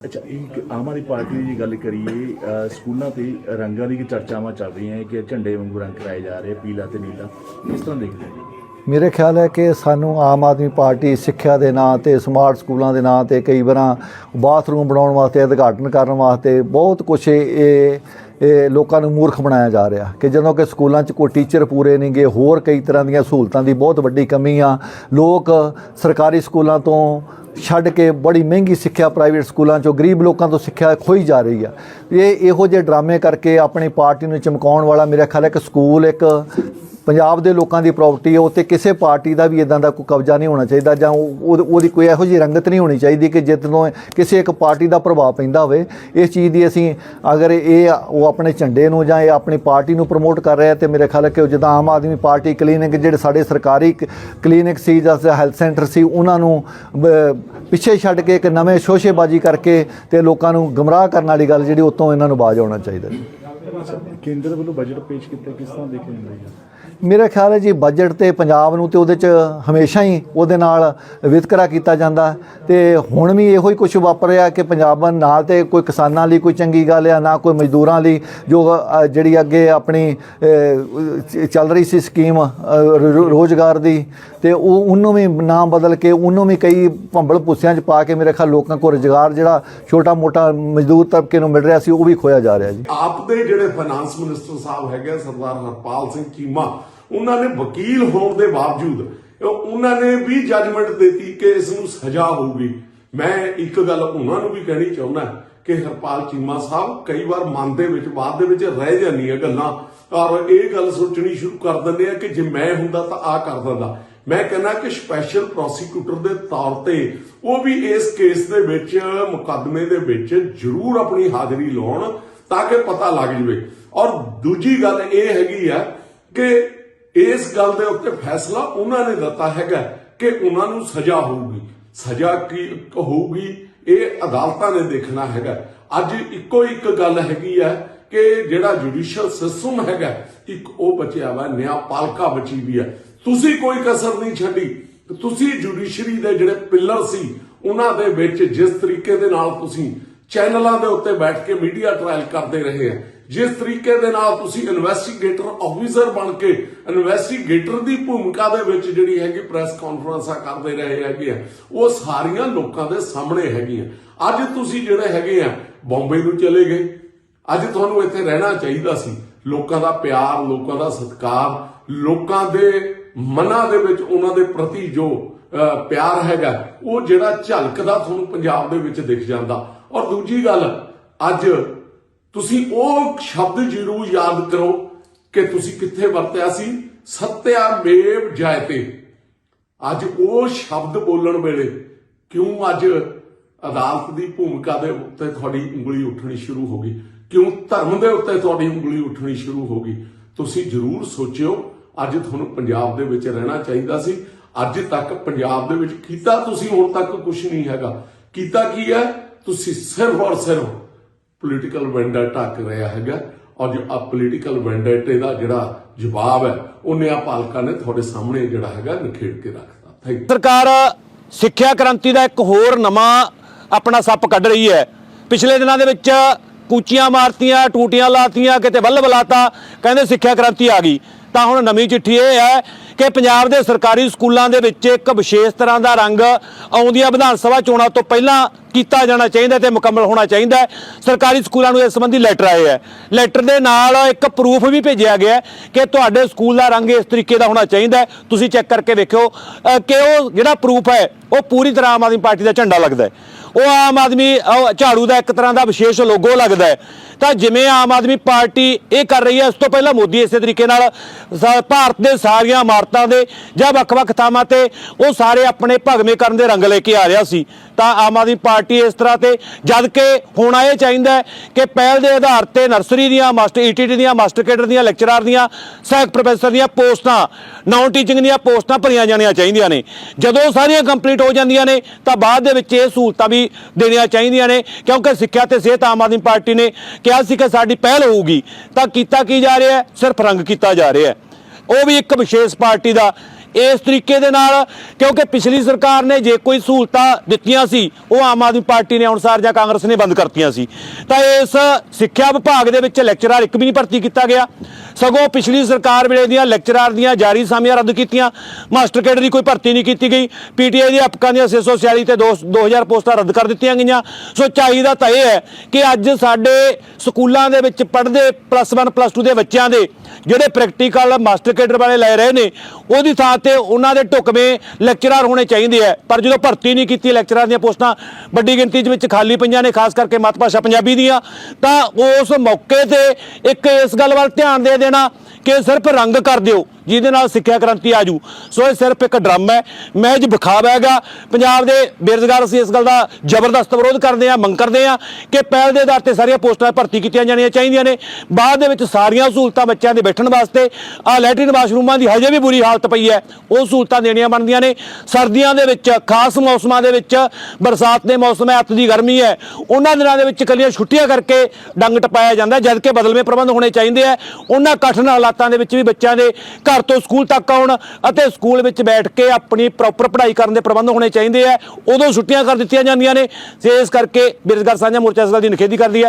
ਅੱਛਾ ਇੱਕ ਆਮ ਆਦਮੀ ਪਾਰਟੀ ਦੀ ਗੱਲ ਕਰੀਏ ਅ, ਸਕੂਲਾਂ ਤੇ ਰੰਗਾਂ ਦੀ ਚਰਚਾਵਾਂ ਚੱਲ ਰਹੀਆਂ ਹੈ ਕਿ ਝੰਡੇ ਵਾਂਗੂ ਰੰਗ ਕਰਾਏ ਜਾ ਰਹੇ ਪੀਲਾ ਤੇ ਨੀਲਾ। ਕਿਸ ਤਰ੍ਹਾਂ ਦੇਖਦੇ ਹੋ? ਮੇਰੇ ਖਿਆਲ ਹੈ ਕਿ ਸਾਨੂੰ ਆਮ ਆਦਮੀ ਪਾਰਟੀ ਸਿੱਖਿਆ ਦੇ ਨਾਂ ਤੇ ਸਮਾਰਟ ਸਕੂਲਾਂ ਦੇ ਨਾਂ ਤੇ ਕਈ ਵਾਰਾਂ ਬਾਥਰੂਮ ਬਣਾਉਣ ਵਾਸਤੇ ਉਦਘਾਟਨ ਕਰਨ ਵਾਸਤੇ ਬਹੁਤ ਕੁਝ ਇਹ ਇਹ ਲੋਕਾਂ ਨੂੰ ਮੂਰਖ ਬਣਾਇਆ ਜਾ ਰਿਹਾ ਕਿ ਜਦੋਂ ਕਿ ਸਕੂਲਾਂ 'ਚ ਕੋਈ ਟੀਚਰ ਪੂਰੇ ਨਹੀਂਗੇ ਹੋਰ ਕਈ ਤਰ੍ਹਾਂ ਦੀਆਂ ਸਹੂਲਤਾਂ ਦੀ ਬਹੁਤ ਵੱਡੀ ਕਮੀ ਆ। ਲੋਕ ਸਰਕਾਰੀ ਸਕੂਲਾਂ ਤੋਂ ਛੱਡ ਕੇ ਬੜੀ ਮਹਿੰਗੀ ਸਿੱਖਿਆ ਪ੍ਰਾਈਵੇਟ ਸਕੂਲਾਂ 'ਚੋਂ ਗਰੀਬ ਲੋਕਾਂ ਤੋਂ ਸਿੱਖਿਆ ਖੋਈ ਜਾ ਰਹੀ ਆ। ਇਹ ਇਹੋ ਜਿਹੇ ਡਰਾਮੇ ਕਰਕੇ ਆਪਣੀ ਪਾਰਟੀ ਨੂੰ ਚਮਕਾਉਣ ਵਾਲਾ ਮੇਰਾ ਖਿਆਲ ਹੈ ਕਿ ਸਕੂਲ ਇੱਕ ਪੰਜਾਬ ਦੇ ਲੋਕਾਂ ਦੀ ਪ੍ਰਾਪਰਟੀ ਹੈ ਉੱਤੇ ਕਿਸੇ ਪਾਰਟੀ ਦਾ ਵੀ ਇਦਾਂ ਦਾ ਕੋਈ ਕਬਜ਼ਾ ਨਹੀਂ ਹੋਣਾ ਚਾਹੀਦਾ ਜਾਂ ਉਹ- ਉਹਦੀ ਕੋਈ ਇਹੋ ਜਿਹੀ ਰੰਗਤ ਨਹੀਂ ਹੋਣੀ ਚਾਹੀਦੀ ਕਿ ਜਿੱਦੋਂ ਕਿਸੇ ਇੱਕ ਪਾਰਟੀ ਦਾ ਪ੍ਰਭਾਵ ਪੈਂਦਾ ਹੋਵੇ। ਇਸ ਚੀਜ਼ ਦੀ ਅਸੀਂ ਅਗਰ ਇਹ ਉਹ ਆਪਣੇ ਝੰਡੇ ਨੂੰ ਜਾਂ ਇਹ ਆਪਣੀ ਪਾਰਟੀ ਨੂੰ ਪ੍ਰਮੋਟ ਕਰ ਰਿਹਾ ਤੇ ਮੇਰੇ ਖਿਆਲ ਹੈ ਕਿ ਉਹ ਜਿੱਦਾਂ ਆਮ ਆਦਮੀ ਪਾਰਟੀ ਕਲੀਨਿਕ ਜਿਹੜੇ ਸਾਡੇ ਸਰਕਾਰੀ ਕਲੀਨਿਕ ਸੀ ਜਾਂ ਹੈਲਥ ਸੈਂਟਰ ਸੀ, ਉਹਨਾਂ ਨੂੰ ਪਿੱਛੇ ਛੱਡ ਕੇ ਇੱਕ ਨਵੇਂ ਸ਼ੋਸ਼ੇਬਾਜ਼ੀ ਕਰਕੇ ਤੇ ਲੋਕਾਂ ਨੂੰ ਗਮਰਾਹ ਕਰਨ ਵਾਲੀ ਗੱਲ ਜਿਹੜੀ ਉਤੋਂ ਇਹਨਾਂ ਨੂੰ ਬਾਜ ਆਉਣਾ ਚਾਹੀਦਾ ਕੇਂਦਰ ਵੱਲੋਂ ਬਜਟ ਪੇਸ਼ ਕੀਤਾ ਕਿਸ ਤਰ੍ਹਾਂ ਦੇਖੇ ਜਾਂਦੇ ਹੈ ਮੇਰਾ ਖਿਆਲ ਹੈ ਜੀ ਬਜਟ ਤੇ ਪੰਜਾਬ ਨੂੰ ਤੇ ਉਹਦੇ ਚ ਹਮੇਸ਼ਾ ਹੀ ਉਹਦੇ ਨਾਲ ਵਿਤਕਰਾ ਕੀਤਾ ਜਾਂਦਾ। ਤੇ ਹੁਣ ਵੀ ਇਹੋ ਹੀ ਕੁਝ ਵਾਪਰਿਆ ਕਿ ਪੰਜਾਬ ਨਾਲ ਤੇ ਕੋਈ ਕਿਸਾਨਾਂ ਲਈ ਕੋਈ ਚੰਗੀ ਗੱਲ ਆ ਨਾ ਕੋਈ ਮਜ਼ਦੂਰਾਂ ਲਈ ਜੋ ਜਿਹੜੀ ਅੱਗੇ ਆਪਣੀ ਚੱਲ ਰਹੀ ਸੀ ਸਕੀਮ ਰੋ- ਰੋਜ਼ਗਾਰ ਦੀ ਤੇ ਉਹ ਉਹਨੂੰ ਵੀ ਨਾਮ ਬਦਲ ਕੇ ਉਹਨੂੰ ਵੀ ਕਈ ਭੰਬਲ ਪੁੱਸਿਆਂ 'ਚ ਪਾ ਕੇ ਮੇਰੇ ਖਿਆਲ ਲੋਕਾਂ ਕੋਲ ਰੋਜ਼ਗਾਰ ਜਿਹੜਾ ਛੋਟਾ ਮੋਟਾ ਮਜ਼ਦੂਰ ਤਬਕੇ ਨੂੰ ਮਿਲ ਰਿਹਾ ਸੀ ਉਹ ਵੀ ਖੋਇਆ ਜਾ ਰਿਹਾ ਜੀ। ਆਪ ਦੇ ਜਿਹੜੇ ਫਾਈਨਾਂਸ ਮਿਨਿਸਟਰ ਸਾਹਿਬ ਹੈਗੇ ਆ, ਸਰਦਾਰ ਹਰਪਾਲ ਸਿੰਘ ਚੀਮਾ ਉਹਨਾਂ ਨੇ ਵਕੀਲ ਹੋਣ ਦੇ ਬਾਵਜੂਦ ਉਹਨਾਂ ਨੇ ਵੀ ਜੱਜਮੈਂਟ ਦਿੱਤੀ ਕਿ ਇਸ ਨੂੰ ਸਜ਼ਾ ਹੋਊਗੀ। ਮੈਂ ਇੱਕ ਗੱਲ ਉਹਨਾਂ ਨੂੰ ਵੀ ਕਹਿਣੀ ਚਾਹੁੰਦਾ ਕਿ ਹਰਪਾਲ ਚੀਮਾ ਸਾਹਿਬ ਕਈ ਵਾਰ ਮਨ ਦੇ ਵਿੱਚ, ਬਾਅਦ ਦੇ ਵਿੱਚ ਰਹਿ ਜਾਂਦੀਆਂ ਗੱਲਾਂ, ਔਰ ਇਹ ਗੱਲ ਸੋਚਣੀ ਸ਼ੁਰੂ ਕਰ ਦਿੰਦੇ ਆ ਕਿ ਜੇ ਮੈਂ ਹੁੰਦਾ ਤਾਂ ਆ ਕਰ ਦਿੰਦਾ। ਮੈਂ ਕਹਿੰਦਾ ਕਿ ਸਪੈਸ਼ਲ ਪ੍ਰੋਸੀਕਿਊਟਰ ਦੇ ਤੌਰ ਤੇ ਉਹ ਵੀ ਇਸ ਕੇਸ ਦੇ ਵਿੱਚ, ਮੁਕੱਦਮੇ ਦੇ ਵਿੱਚ ਜ਼ਰੂਰ ਆਪਣੀ ਹਾਜ਼ਰੀ ਲਾਉਣ ਤਾਂ ਕਿ ਪਤਾ ਲੱਗ ਜਵੇ। ਔਰ ਦੂਜੀ ਗੱਲ ਇਹ ਹੈਗੀ ਆ ਕਿ ਇਸ ਗੱਲ ਦੇ ਉੱਤੇ ਫੈਸਲਾ ਉਹਨਾਂ ਨੇ ਦਿੱਤਾ ਹੈਗਾ ਕਿ ਉਹਨਾਂ ਨੂੰ ਸਜ਼ਾ ਹੋਊਗੀ। ਸਜ਼ਾ ਕੀ ਹੋਊਗੀ, ਇਹ ਅਦਾਲਤਾਂ ਨੇ ਦੇਖਣਾ ਹੈਗਾ। ਅੱਜ ਇੱਕੋ ਇੱਕ ਗੱਲ ਹੈਗੀ ਹੈ ਕਿ ਜਿਹੜਾ ਜੁਡੀਸ਼ੀਅਲ ਸਿਸਟਮ ਹੈਗਾ, ਇੱਕ ਉਹ ਬਚਿਆ ਵਾ ਨਿਆਂਪਾਲਿਕਾ ਬਚੀ ਵੀ ਹੈ ਤੁਸੀਂ ਕੋਈ ਕਸਰ ਨਹੀਂ ਛੱਡੀ। ਤੁਸੀਂ ਜੁਡੀਸ਼ਰੀ ਦੇ ਜਿਹੜੇ ਪਿੱਲਰ ਸੀ, ਉਹਨਾਂ ਦੇ ਵਿੱਚ ਜਿਸ ਤਰੀਕੇ ਦੇ ਨਾਲ ਤੁਸੀਂ ਚੈਨਲਾਂ ਦੇ ਉੱਤੇ ਬੈਠ ਕੇ ਮੀਡੀਆ ਟ੍ਰਾਇਲ ਕਰਦੇ ਰਹੇ ਆ। ਜਿਸ ਤਰੀਕੇ ਦੇ ਨਾਲ ਤੁਸੀਂ ਇਨਵੈਸਟੀਗੇਟਰ ਆਫੀਸਰ ਬਣ ਕੇ ਇਨਵੈਸਟੀਗੇਟਰ ਦੀ ਭੂਮਿਕਾ ਦੇ ਵਿੱਚ ਜਿਹੜੀ ਹੈਗੀ ਪ੍ਰੈਸ ਕਾਨਫਰੰਸਾਂ ਕਰਦੇ ਰਹੇ ਹੈਗੇ ਆ ਉਹ ਸਾਰੀਆਂ ਲੋਕਾਂ ਦੇ ਸਾਹਮਣੇ ਹੈਗੀਆਂ। ਅੱਜ ਤੁਸੀਂ ਜਿਹੜੇ ਹੈਗੇ ਆ ਬੰਬੇ ਨੂੰ ਚਲੇ ਗਏ। ਅੱਜ ਤੁਹਾਨੂੰ ਇੱਥੇ ਰਹਿਣਾ ਚਾਹੀਦਾ ਸੀ। ਲੋਕਾਂ ਦਾ ਪਿਆਰ ਲੋਕਾਂ ਦਾ ਸਤਿਕਾਰ ਲੋਕਾਂ ਦੇ ਮਨਾਂ ਦੇ ਵਿੱਚ ਉਹਨਾਂ ਦੇ ਪ੍ਰਤੀ ਜੋ ਅਹ, ਪਿਆਰ ਹੈਗਾ ਉਹ ਜਿਹੜਾ ਝਲਕਦਾ ਤੁਹਾਨੂੰ ਪੰਜਾਬ ਦੇ ਵਿੱਚ ਦਿਖ ਜਾਂਦਾ। ਔਰ ਦੂਜੀ ਗੱਲ, ਅੱਜ ਤੁਸੀਂ ਉਹ ਸ਼ਬਦ ਜ਼ਰੂਰ ਯਾਦ ਕਰੋ ਕਿ ਤੁਸੀਂ ਕਿੱਥੇ ਵਰਤਿਆ ਸੀ? ਸਤਿਆ ਮੇਵ ਜਾਇਤੇ। ਅੱਜ ਉਹ ਸ਼ਬਦ ਬੋਲਣ ਵੇਲੇ ਕਿਉਂ ਅੱਜ ਅਦਾਲਤ ਦੀ ਭੂਮਿਕਾ ਦੇ ਉੱਤੇ ਤੁਹਾਡੀ ਉਂਗਲੀ ਉੱਠਣੀ ਸ਼ੁਰੂ ਹੋ ਗਈ? ਕਿਉਂ ਧਰਮ ਦੇ ਉੱਤੇ ਤੁਹਾਡੀ ਉਂਗਲੀ ਉੱਠਣੀ ਸ਼ੁਰੂ ਹੋ ਗਈ? ਤੁਸੀਂ ਜ਼ਰੂਰ ਸੋਚਿਓ, ਅੱਜ ਤੁਹਾਨੂੰ ਪੰਜਾਬ ਦੇ ਵਿੱਚ ਰਹਿਣਾ ਚਾਹੀਦਾ ਸੀ। ਅੱਜ ਤੱਕ ਪੰਜਾਬ ਦੇ ਵਿੱਚ ਕੀਤਾ ਤੁਸੀਂ, ਹੁਣ ਤੱਕ ਕੁਝ ਨਹੀਂ ਹੈਗਾ। ਕੀਤਾ ਕੀ ਹੈ? ਤੁਸੀਂ ਸਿਰਫ ਔਰ ਸਿਰਫ ਪੋਲੀਟੀਕਲ ਵੈਂਡੇਟਾ ਕਰ ਰਿਹਾ ਹੈਗਾ। ਔਰ ਜੋ ਆ ਪੋਲੀਟੀਕਲ ਵੈਂਡੇਟੇ ਦਾ ਜਿਹੜਾ ਜਵਾਬ ਹੈ ਉਹ ਨਿਆਂਪਾਲਕਾ ਨੇ ਤੁਹਾਡੇ ਸਾਹਮਣੇ ਜਿਹੜਾ ਹੈਗਾ ਨਿਖੇੜ ਕੇ ਰੱਖਤਾ। ਥੈਂਕ ਸਰਕਾਰ ਸਿੱਖਿਆ ਕ੍ਰਾਂਤੀ ਦਾ ਇੱਕ ਹੋਰ ਨਵਾਂ ਆਪਣਾ ਸੱਪ ਕੱਢ ਰਹੀ ਹੈ। ਪਿਛਲੇ ਦਿਨਾਂ ਦੇ ਵਿੱਚ ਕੂਚੀਆਂ ਮਾਰਤੀਆਂ, ਟੂਟੀਆਂ ਲਾਤੀਆਂ, ਕਿਤੇ ਬੱਲ ਬਲਾਤਾ, ਕਹਿੰਦੇ ਸਿੱਖਿਆ ਕ੍ਰਾਂਤੀ ਆ ਗਈ। ਤਾਂ ਹੁਣ ਨਵੀਂ ਚਿੱਠੀ ਇਹ ਹੈ ਕਿ ਪੰਜਾਬ ਦੇ ਸਰਕਾਰੀ ਸਕੂਲਾਂ ਦੇ ਵਿੱਚ ਇੱਕ ਵਿਸ਼ੇਸ਼ ਤਰ੍ਹਾਂ ਦਾ ਰੰਗ ਆਉਂਦੀਆਂ ਵਿਧਾਨ ਸਭਾ ਚੋਣਾਂ ਤੋਂ ਪਹਿਲਾਂ ਕੀਤਾ ਜਾਣਾ ਚਾਹੀਦਾ ਤੇ ਮੁਕੰਮਲ ਹੋਣਾ ਚਾਹੀਦਾ ਸਰਕਾਰੀ ਸਕੂਲਾਂ ਨੂੰ ਇਸ ਸੰਬੰਧੀ ਲੈਟਰ ਆਏ ਹੈ। ਲੈਟਰ ਦੇ ਨਾਲ ਇੱਕ ਪ੍ਰੂਫ ਵੀ ਭੇਜਿਆ ਗਿਆ ਕਿ ਤੁਹਾਡੇ ਸਕੂਲ ਦਾ ਰੰਗ ਇਸ ਤਰੀਕੇ ਦਾ ਹੋਣਾ ਚਾਹੀਦਾ ਤੁਸੀਂ ਚੈੱਕ ਕਰਕੇ ਵੇਖਿਓ ਕਿ ਉਹ ਜਿਹੜਾ ਪ੍ਰੂਫ ਹੈ, ਉਹ ਪੂਰੀ ਤਰ੍ਹਾਂ ਆਮ ਆਦਮੀ ਪਾਰਟੀ ਦਾ ਝੰਡਾ ਲੱਗਦਾ ਹੈ। ਉਹ ਆਮ ਆਦਮੀ ਝਾੜੂ ਦਾ ਇੱਕ ਤਰ੍ਹਾਂ ਦਾ ਵਿਸ਼ੇਸ਼ ਲੋਗੋ ਲੱਗਦਾ ਹੈ। ਤਾਂ ਜਿਵੇਂ ਆਮ ਆਦਮੀ ਪਾਰਟੀ ਇਹ ਕਰ ਰਹੀ ਹੈ, ਇਸ ਤੋਂ ਪਹਿਲਾਂ ਮੋਦੀ ਇਸੇ ਤਰੀਕੇ ਨਾਲ ਸ- ਭਾਰਤ ਦੇ ਸਾਰੀਆਂ ਇਮਾਰਤਾਂ ਦੇ ਜਾਂ ਵੱਖ-ਵੱਖ ਥਾਵਾਂ ਤੇ ਉਹ ਸਾਰੇ ਆਪਣੇ ਭਗਵੇਂ ਕਰਨ ਦੇ ਰੰਗ ਲੈ ਕੇ ਆ ਰਿਹਾ ਸੀ। ਤਾਂ ਆਮ ਆਦਮੀ ਪਾਰਟੀ ਇਸ ਤਰ੍ਹਾਂ ਤੇ ਜਦ ਕਿ ਹੋਣਾ ਇਹ ਚਾਹੀਦਾ ਹੈ ਕਿ ਪਹਿਲ ਦੇ ਆਧਾਰ ਤੇ ਨਰਸਰੀ ਦੀਆਂ ਮਾਸਟਰ ਈਟੀਟੀ ਦੀਆਂ, ਮਾਸਟਰ ਕੇਡਰ ਦੀਆਂ, ਲੈਕਚਰਰ ਦੀਆਂ, ਸਹਾਇਕ ਪ੍ਰੋਫੈਸਰ ਦੀਆਂ ਪੋਸਟਾਂ ਨਾਨ ਟੀਚਿੰਗ ਦੀਆਂ ਪੋਸਟਾਂ ਭਰੀਆਂ ਜਾਣੀਆਂ ਚਾਹੀਦੀਆਂ ਨੇ। ਜਦੋਂ ਸਾਰੀਆਂ ਕੰਪਲੀਟ ਹੋ ਜਾਂਦੀਆਂ ਨੇ, ਤਾਂ ਬਾਅਦ ਦੇ ਵਿੱਚ ਇਹ ਸਹੂਲਤਾਂ ਵੀ ਦੇਣੀਆਂ ਚਾਹੀਦੀਆਂ ਨੇ, ਕਿਉਂਕਿ ਸਿੱਖਿਆ ਤੇ ਸਿਹਤ ਆਮ ਆਦਮੀ ਪਾਰਟੀ ਨੇ ਕਿਹਾ ਸੀ ਕਿ ਸਾਡੀ ਪਹਿਲ ਹੋਊਗੀ। ਤਾਂ ਕੀਤਾ ਕੀ ਜਾ ਰਿਹਾ ਸਿਰਫ ਰੰਗ ਕੀਤਾ ਜਾ ਰਿਹਾ ਉਹ ਵੀ ਇੱਕ ਵਿਸ਼ੇਸ਼ ਪਾਰਟੀ ਦਾ ਇਸ ਤਰੀਕੇ ਦੇ ਨਾਲ, ਕਿਉਂਕਿ ਪਿਛਲੀ ਸਰਕਾਰ ਨੇ ਜੇ ਕੋਈ ਸਹੂਲਤਾਂ ਦਿੱਤੀਆਂ ਸੀ, ਉਹ ਆਮ ਆਦਮੀ ਪਾਰਟੀ ਨੇ ਅਨੁਸਾਰ ਜਾਂ ਕਾਂਗਰਸ ਨੇ ਬੰਦ ਕਰਤੀਆਂ ਸੀ। ਤਾਂ ਇਸ ਸਿੱਖਿਆ ਵਿਭਾਗ ਦੇ ਵਿੱਚ ਲੈਕਚਰਰ ਇੱਕ ਵੀ ਨਹੀਂ ਭਰਤੀ ਕੀਤਾ ਗਿਆ। ਸਗੋਂ ਪਿਛਲੀ ਸਰਕਾਰ ਵੇਲੇ ਦੀਆਂ ਲੈਕਚਰਰ ਦੀਆਂ ਜਾਰੀ ਸਾਮੀਆਂ ਰੱਦ ਕੀਤੀਆਂ। ਮਾਸਟਰ ਕੇਡਰ ਦੀ ਕੋਈ ਭਰਤੀ ਨਹੀਂ ਕੀਤੀ ਗਈ। ਪੀਟੀਆਈ ਦੇ ਅਪਕਾਂ ਦੀਆਂ 646 ਤੇ 2 2000 ਪੋਸਟਾਂ ਰੱਦ ਕਰ ਦਿੱਤੀਆਂ ਗਈਆਂ। ਸੋ ਚਾਹੀਦਾ ਤਾਂ ਇਹ ਹੈ ਕਿ ਅੱਜ ਸਾਡੇ ਸਕੂਲਾਂ ਦੇ ਵਿੱਚ ਪੜ੍ਹਦੇ ਪਲੱਸ 1 ਪਲੱਸ 2 ਦੇ ਬੱਚਿਆਂ ਦੇ ਜਿਹੜੇ ਪ੍ਰੈਕਟੀਕਲ ਮਾਸਟਰ ਕੇਡਰ ਵਾਲੇ ਲੈ ਰਹੇ ਨੇ, ਉਹਦੀ ਥਾਂ ਤੇ ਉਹਨਾਂ ਦੇ ਢੁਕਵੇਂ ਲੈਕਚਰਰ ਹੋਣੇ ਚਾਹੀਦੇ ਆ। ਪਰ ਜਦੋਂ ਭਰਤੀ ਨਹੀਂ ਕੀਤੀ ਲੈਕਚਰਰ ਦੀਆਂ ਪੋਸਟਾਂ, ਵੱਡੀ ਗਿਣਤੀ ਦੇ ਵਿੱਚ ਖਾਲੀ ਪਈਆਂ ਨੇ, ਖਾਸ ਕਰਕੇ ਮਾਤ ਭਾਸ਼ਾ ਪੰਜਾਬੀ ਦੀਆਂ, ਤਾਂ ਉਸ ਮੌਕੇ ਤੇ ਇੱਕ ਇਸ ਗੱਲ ਵੱਲ ਧਿਆਨ ਦੇ ਦੇਣਾ ਕਿ ਸਿਰਫ ਰੰਗ ਕਰ ਦਿਓ, ਜਿਹਦੇ ਨਾਲ ਸਿੱਖਿਆ ਕ੍ਰਾਂਤੀ ਆਜੂ ਸੋ ਇਹ ਸਿਰਫ ਇੱਕ ਡਰਮ ਹੈ। ਮਹਿਜ ਵਿਖਾਵਾ ਹੈਗਾ ਪੰਜਾਬ ਦੇ ਬੇਰੁਜ਼ਗਾਰ ਅਸੀਂ ਇਸ ਗੱਲ ਦਾ ਜ਼ਬਰਦਸਤ ਵਿਰੋਧ ਕਰਦੇ ਆ ਮੰਗ ਕਰਦੇ ਆ ਕਿ ਪਹਿਲ ਦੇ ਆਧਾਰ ਤੇ ਸਾਰੀਆਂ ਪੋਸਟਾਂ ਭਰਤੀ ਕੀਤੀਆਂ ਜਾਣੀਆਂ ਚਾਹੀਦੀਆਂ ਨੇ। ਬਾਅਦ ਦੇ ਵਿੱਚ ਸਾਰੀਆਂ ਸਹੂਲਤਾਂ ਬੱਚਿਆਂ ਦੇ ਬੈਠਣ ਵਾਸਤੇ ਆ ਲੈਟਰਿਨ ਵਾਸ਼ਰੂਮਾਂ ਦੀ ਹਜੇ ਵੀ ਬੁਰੀ ਹਾਲਤ ਪਈ ਹੈ। ਉਹ ਸਹੂਲਤਾਂ ਦੇਣੀਆਂ ਬਣਦੀਆਂ ਨੇ। ਸਰਦੀਆਂ ਦੇ ਵਿੱਚ, ਖਾਸ ਮੌਸਮਾਂ ਦੇ ਵਿੱਚ, ਬਰਸਾਤ ਦੇ ਮੌਸਮ ਹੈ, ਅੱਤ ਦੀ ਗਰਮੀ ਹੈ। ਉਹਨਾਂ ਦਿਨਾਂ ਦੇ ਵਿੱਚ ਇਕੱਲੀਆਂ ਛੁੱਟੀਆਂ ਕਰਕੇ ਡੰਗ ਟਪਾਇਆ ਜਾਂਦਾ ਜਦਕਿ ਬਦਲਵੇਂ ਪ੍ਰਬੰਧ ਹੋਣੇ ਚਾਹੀਦੇ ਆ ਉਹਨਾਂ ਕਠਿਨ ਹਾਲਾਤਾਂ ਦੇ ਵਿੱਚ ਵੀ ਬੱਚਿਆਂ ਦੇ ਘਰ ਤੋਂ ਸਕੂਲ ਤੱਕ ਆਉਣ ਅਤੇ ਸਕੂਲ ਵਿੱਚ ਬੈਠ ਕੇ ਆਪਣੀ ਪ੍ਰੋਪਰ ਪੜ੍ਹਾਈ ਕਰਨ ਦੇ ਪ੍ਰਬੰਧ ਹੋਣੇ ਚਾਹੀਦੇ ਆ ਉਦੋਂ ਛੁੱਟੀਆਂ ਕਰ ਦਿੱਤੀਆਂ ਜਾਂਦੀਆਂ ਨੇ। ਤੇ ਇਸ ਕਰਕੇ ਬੇਰੁਜ਼ਗਾਰ ਸਾਂਝਾ ਮੋਰਚਾ ਇਸ ਗੱਲ ਦੀ ਨਿਖੇਧੀ ਕਰਦੀ ਹੈ।